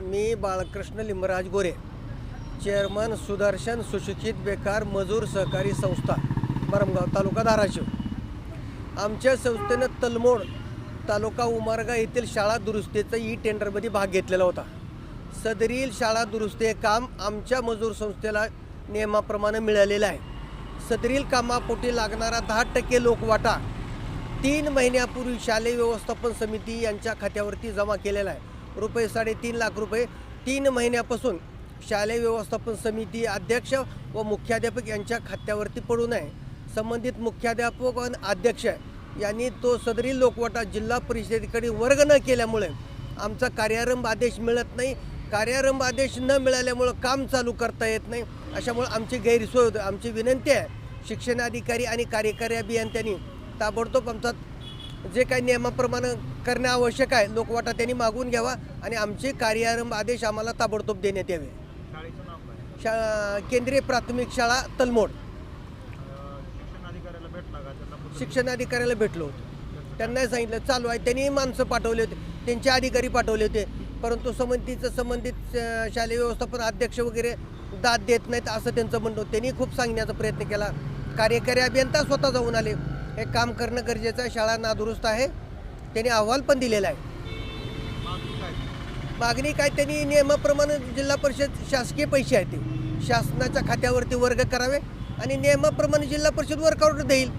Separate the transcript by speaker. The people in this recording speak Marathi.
Speaker 1: मी बाळकृष्ण लिंबराज गोरे चेअरमन सुदर्शन सुशिक्षित बेकार मजूर सहकारी संस्था बरमगाव तालुका धाराशिव. आमच्या संस्थेनं तलमोड तालुका उमारगा येथील शाळा दुरुस्तीचा ई टेंडरमध्ये भाग घेतलेला होता. सदरील शाळा दुरुस्ती हे काम आमच्या मजूर संस्थेला नियमाप्रमाणे मिळालेलं आहे. सदरील कामापोटी लागणारा दहा टक्के लोकवाटा तीन महिन्यापूर्वी शालेय व्यवस्थापन समिती यांच्या खात्यावरती जमा केलेला आहे. रुपये साडेतीन लाख रुपये तीन महिन्यापासून शालेय व्यवस्थापन समिती अध्यक्ष व मुख्याध्यापक यांच्या खात्यावरती पडून आहे संबंधित मुख्याध्यापक व अध्यक्ष यांनी तो सदरी लोकवाटा जिल्हा परिषदेकडे वर्ग न केल्यामुळे आमचा कार्यारंभ आदेश मिळत नाही. कार्यारंभ आदेश न मिळाल्यामुळं काम चालू करता येत नाही. अशामुळे आमची गैरसोय होते. आमची विनंती आहे शिक्षणाधिकारी आणि कार्यकारी अभियंत्यांनी ताबडतोब आमचा जे काही नियमाप्रमाणे करणे आवश्यक आहे लोकवाटा त्यांनी मागून घ्यावा आणि आमचे कार्यारंभ आदेश आम्हाला ताबडतोब देण्यात यावे. शा केंद्रीय प्राथमिक शाळा तलमोड.
Speaker 2: शिक्षण अधिकाऱ्याला भेटलो
Speaker 1: होतो. त्यांनाही सांगितलं चालू आहे. त्यांनी माणसं पाठवले होते. त्यांचे अधिकारी पाठवले होते. परंतु संबंधितचं संबंधित शालेय व्यवस्थापन अध्यक्ष वगैरे दाद देत नाहीत असं त्यांचं म्हणणं त्यांनी खूप सांगण्याचा प्रयत्न केला. कार्यकारी अभियंता स्वतः जाऊन आले. हे काम करणं गरजेचं आहे. शाळा नादुरुस्त आहे. त्यांनी अहवाल पण दिलेला आहे. मागणी काय? त्यांनी नियमाप्रमाणे जिल्हा परिषद शासकीय पैसे आहेत ते. शासनाच्या खात्यावरती वर्ग करावे आणि नियमाप्रमाणे जिल्हा परिषद वर्कआउट देईल.